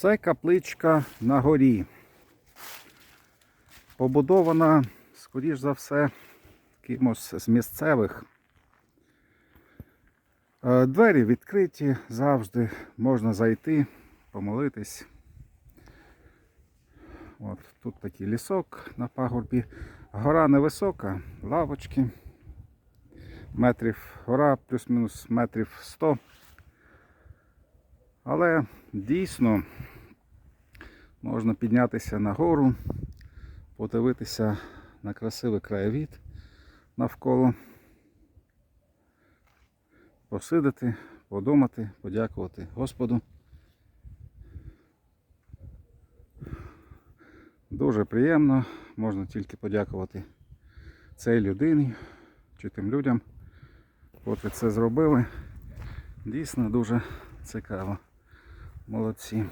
Це капличка на горі. Побудована, скоріш за все, кимось з місцевих. Е, Двері відкриті завжди, можна зайти, помолитись. От, тут такий лісок на пагорбі. Гора невисока, лавочки. Метрів, гора плюс-мінус метрів 100. Але дійсно можна піднятися на гору, подивитися на красивий краєвід навколо, посидити, подумати, подякувати Господу. Дуже приємно, можна тільки подякувати цій людині чи тим людям, котрі це зробили. Дійсно дуже цікаво. Молодці.